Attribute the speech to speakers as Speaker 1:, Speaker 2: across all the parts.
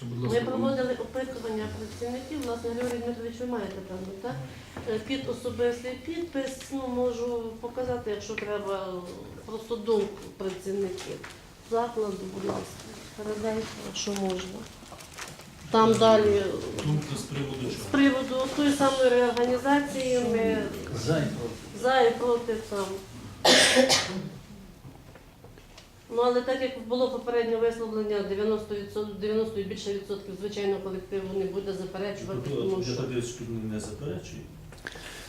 Speaker 1: Ще, будь
Speaker 2: Ми проводили опитування працівників, власне, Григорій Дмитрович, ви маєте певно, так? Е, Під особистий підпис, ну, можу показати, якщо треба, просто думку працівників. Закладу, будь ласка, передайте, якщо можна. Там далі
Speaker 1: думка з приводу
Speaker 2: з
Speaker 1: чого?
Speaker 2: приводу тої самої реорганізації ми
Speaker 3: За і проти.
Speaker 2: за і проти там. Ну, але так як було попереднє висловлення, 90%, 90 і більше відсотків звичайного колективу не буде заперечувати, тому
Speaker 1: Я
Speaker 2: що
Speaker 1: так що не заперечую.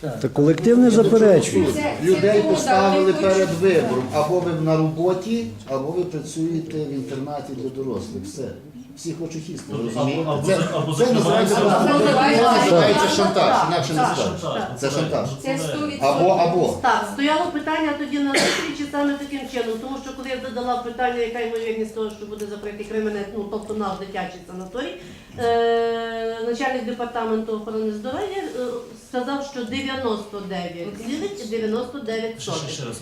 Speaker 4: Та колектив не заперечує.
Speaker 5: Людей поставили перед вибором. Або ви на роботі, або ви працюєте в інтернаті для дорослих. Все. Всі хочуть їсти.
Speaker 1: Або-
Speaker 5: Це, це називається, шантаж, інакше не скажеш. Це шантаж. Або, або.
Speaker 2: Так, стояло питання тоді на зустрічі саме таким чином, тому що коли я задала питання, яка ймовірність того, що буде закритий кримінет, ну тобто наш дитячий санаторій, е, начальник департаменту охорони здоров'я е, сказав, що 99 цілих і 99
Speaker 1: Ще, ще,
Speaker 2: сотих.
Speaker 1: раз.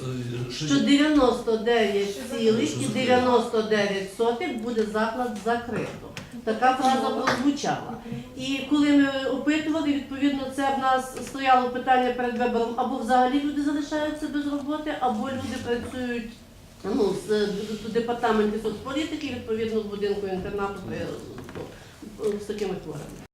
Speaker 1: е, ще-
Speaker 2: Що 99 цілих і 99 сотих буде заклад закрито. Така фраза прозвучала. І коли ми опитували, відповідно, це в нас стояло питання перед вибором, або взагалі люди залишаються без роботи, або люди працюють ну, з в департаменті соцполітики, відповідно, в будинку інтернату ну, з такими хворими.